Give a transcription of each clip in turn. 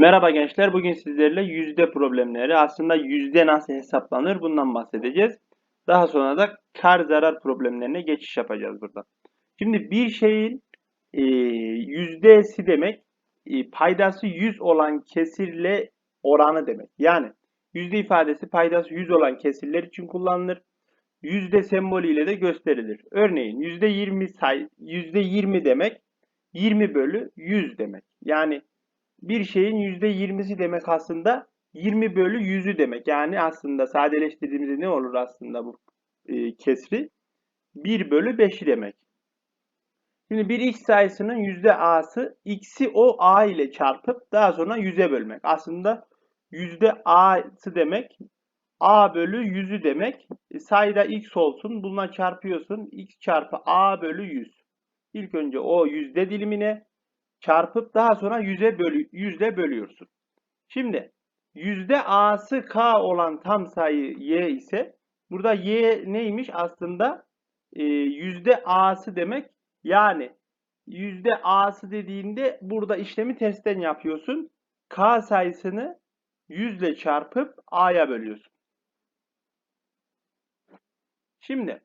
Merhaba gençler. Bugün sizlerle yüzde problemleri, aslında yüzde nasıl hesaplanır bundan bahsedeceğiz. Daha sonra da kar zarar problemlerine geçiş yapacağız burada. Şimdi bir şeyin e, yüzdesi demek e, paydası 100 olan kesirle oranı demek. Yani yüzde ifadesi paydası 100 olan kesirler için kullanılır. Yüzde sembolüyle de gösterilir. Örneğin yüzde 20 say yüzde 20 demek 20 bölü 100 demek. Yani bir şeyin %20'si demek aslında 20 bölü 100'ü demek. Yani aslında sadeleştirdiğimizde ne olur aslında bu e, kesri? 1 bölü 5'i demek. Şimdi bir x sayısının yüzde a'sı x'i o a ile çarpıp daha sonra 100'e bölmek. Aslında yüzde a'sı demek a bölü 100'ü demek. E, sayıda x olsun. Bununla çarpıyorsun. x çarpı a bölü 100. İlk önce o yüzde dilimine çarpıp daha sonra 100'e bölü, 100'le bölüyorsun. Şimdi yüzde a'sı k olan tam sayı y ise burada y neymiş aslında e, yüzde a'sı demek yani yüzde a'sı dediğinde burada işlemi testten yapıyorsun. K sayısını 100 ile çarpıp a'ya bölüyorsun. Şimdi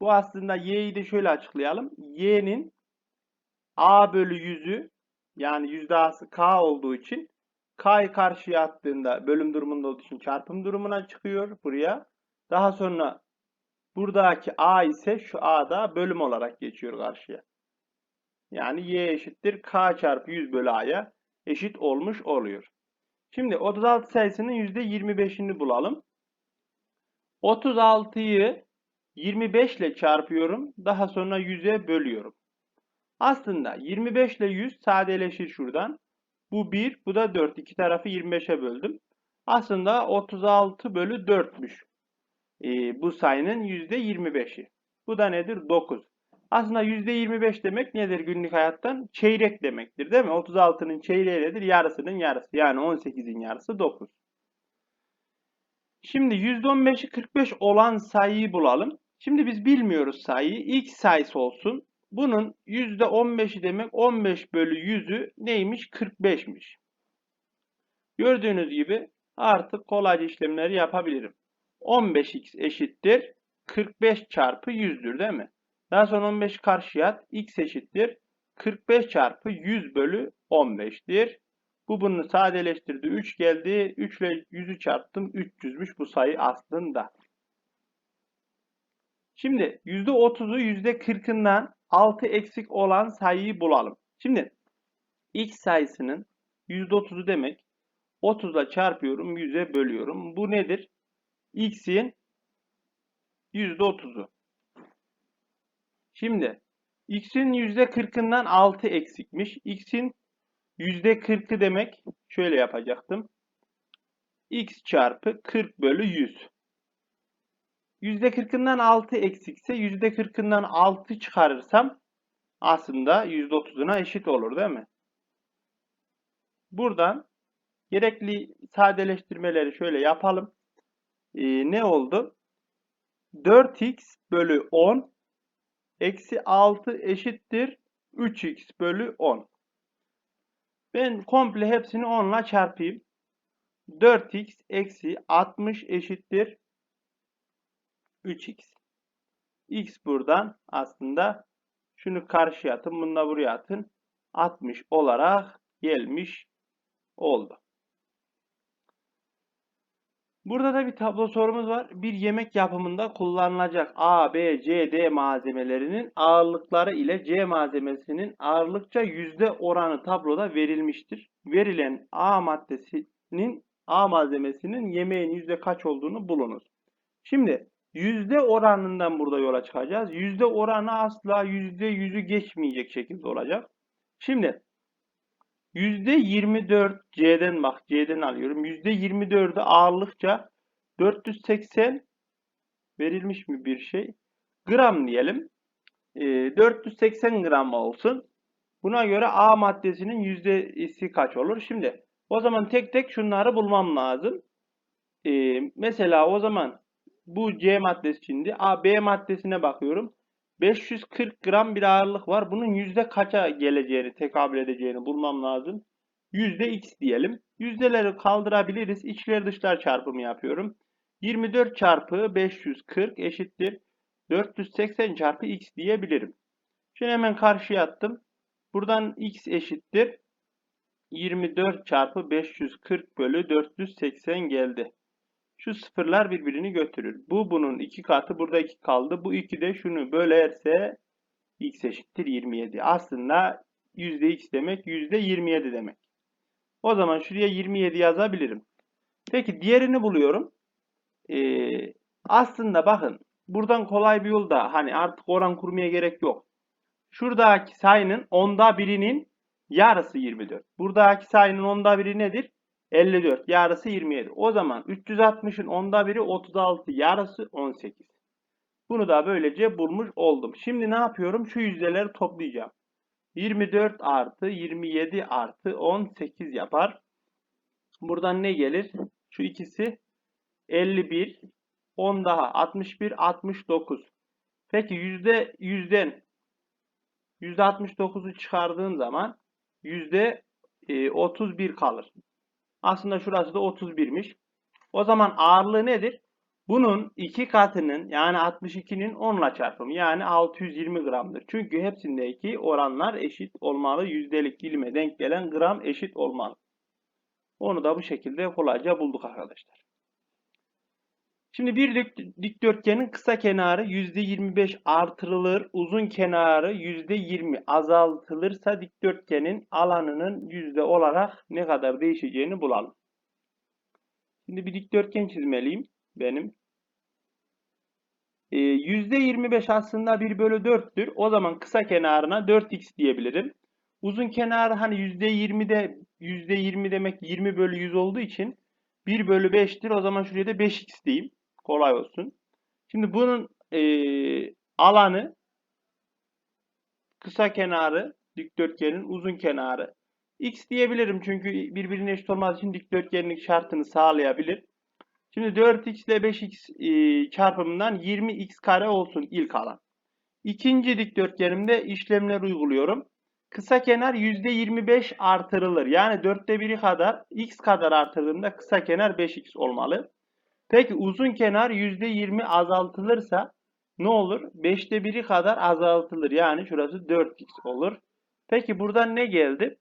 bu aslında y'yi de şöyle açıklayalım. y'nin a bölü 100'ü yani yüzde a'sı k olduğu için k'yı karşıya attığında bölüm durumunda olduğu için çarpım durumuna çıkıyor buraya. Daha sonra buradaki a ise şu a'da bölüm olarak geçiyor karşıya. Yani y eşittir k çarpı 100 bölü a'ya eşit olmuş oluyor. Şimdi 36 sayısının %25'ini bulalım. 36'yı 25 ile çarpıyorum. Daha sonra 100'e bölüyorum. Aslında 25 ile 100 sadeleşir şuradan. Bu 1, bu da 4. İki tarafı 25'e böldüm. Aslında 36 bölü 4'müş. Ee, bu sayının %25'i. Bu da nedir? 9. Aslında %25 demek nedir günlük hayattan? Çeyrek demektir değil mi? 36'nın çeyreği nedir? Yarısının yarısı. Yani 18'in yarısı 9. Şimdi %15'i 45 olan sayıyı bulalım. Şimdi biz bilmiyoruz sayıyı. X sayısı olsun. Bunun %15'i demek 15 bölü 100'ü neymiş? 45'miş. Gördüğünüz gibi artık kolayca işlemleri yapabilirim. 15x eşittir 45 çarpı 100'dür değil mi? Daha sonra 15 karşıya at. x eşittir 45 çarpı 100 bölü 15'dir. Bu bunu sadeleştirdi. 3 geldi. 3 ile 100'ü çarptım. 300'müş bu sayı aslında. Şimdi %30'u %40'ından 6 eksik olan sayıyı bulalım. Şimdi x sayısının %30'u demek 30 ile çarpıyorum 100'e bölüyorum. Bu nedir? x'in %30'u. Şimdi x'in %40'ından 6 eksikmiş. x'in %40'ı demek şöyle yapacaktım. x çarpı 40 bölü 100. %40'ından 6 eksikse %40'ından 6 çıkarırsam aslında %30'una eşit olur değil mi? Buradan gerekli sadeleştirmeleri şöyle yapalım. Ee, ne oldu? 4x bölü 10 eksi 6 eşittir 3x bölü 10. Ben komple hepsini 10 ile çarpayım. 4x eksi 60 eşittir 3x. x buradan aslında şunu karşıya atın, bunu buraya atın. 60 olarak gelmiş oldu. Burada da bir tablo sorumuz var. Bir yemek yapımında kullanılacak A, B, C, D malzemelerinin ağırlıkları ile C malzemesinin ağırlıkça yüzde oranı tabloda verilmiştir. Verilen A maddesinin A malzemesinin yemeğin yüzde kaç olduğunu bulunuz. Şimdi yüzde oranından burada yola çıkacağız. Yüzde oranı asla yüzde yüzü geçmeyecek şekilde olacak. Şimdi %24 C'den bak C'den alıyorum. %24'ü ağırlıkça 480 verilmiş mi bir şey? Gram diyelim. E, 480 gram olsun. Buna göre A maddesinin yüzdesi kaç olur? Şimdi o zaman tek tek şunları bulmam lazım. E, mesela o zaman bu C maddesi şimdi A, B maddesine bakıyorum. 540 gram bir ağırlık var. Bunun yüzde kaça geleceğini, tekabül edeceğini bulmam lazım. Yüzde x diyelim. Yüzdeleri kaldırabiliriz. İçler dışlar çarpımı yapıyorum. 24 çarpı 540 eşittir. 480 çarpı x diyebilirim. Şimdi hemen karşıya attım. Buradan x eşittir. 24 çarpı 540 bölü 480 geldi. Şu sıfırlar birbirini götürür. Bu bunun iki katı. Burada 2 kaldı. Bu 2 de şunu bölerse x eşittir 27. Aslında %x demek %27 demek. O zaman şuraya 27 yazabilirim. Peki diğerini buluyorum. Ee, aslında bakın buradan kolay bir yol da hani artık oran kurmaya gerek yok. Şuradaki sayının onda birinin yarısı 24. Buradaki sayının onda biri nedir? 54. Yarısı 27. O zaman 360'ın onda biri 36. Yarısı 18. Bunu da böylece bulmuş oldum. Şimdi ne yapıyorum? Şu yüzdeleri toplayacağım. 24 artı 27 artı 18 yapar. Buradan ne gelir? Şu ikisi 51, 10 daha 61, 69. Peki yüzde yüzden yüzde 69'u çıkardığım zaman yüzde e, 31 kalır. Aslında şurası da 31'miş. O zaman ağırlığı nedir? Bunun iki katının yani 62'nin 10 ile çarpımı yani 620 gramdır. Çünkü hepsindeki oranlar eşit olmalı. Yüzdelik dilime denk gelen gram eşit olmalı. Onu da bu şekilde kolayca bulduk arkadaşlar. Şimdi bir dik- dikdörtgenin kısa kenarı %25 artırılır, uzun kenarı %20 azaltılırsa dikdörtgenin alanının yüzde olarak ne kadar değişeceğini bulalım. Şimdi bir dikdörtgen çizmeliyim benim. Ee, %25 aslında 1 bölü 4'tür. O zaman kısa kenarına 4x diyebilirim. Uzun kenarı hani %20'de %20 demek 20 bölü 100 olduğu için 1 bölü 5'tir. O zaman şuraya da 5x diyeyim. Kolay olsun. Şimdi bunun e, alanı kısa kenarı dikdörtgenin uzun kenarı x diyebilirim çünkü birbirine eşit olmaz için dikdörtgenlik şartını sağlayabilir. Şimdi 4x ile 5x e, çarpımından 20x kare olsun ilk alan. İkinci dikdörtgenimde işlemler uyguluyorum. Kısa kenar %25 artırılır. Yani 4'te 1'i kadar x kadar artırdığımda kısa kenar 5x olmalı. Peki uzun kenar %20 azaltılırsa ne olur? 5'te 1'i kadar azaltılır. Yani şurası 4x olur. Peki buradan ne geldi?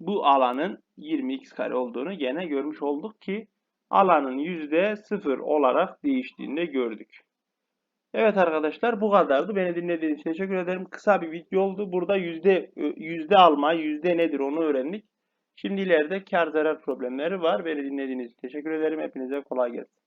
Bu alanın 20x kare olduğunu gene görmüş olduk ki alanın %0 olarak değiştiğini de gördük. Evet arkadaşlar bu kadardı. Beni dinlediğiniz için teşekkür ederim. Kısa bir video oldu. Burada yüzde yüzde alma, yüzde nedir onu öğrendik. Şimdi ileride kar zarar problemleri var. Beni dinlediğiniz için teşekkür ederim. Hepinize kolay gelsin.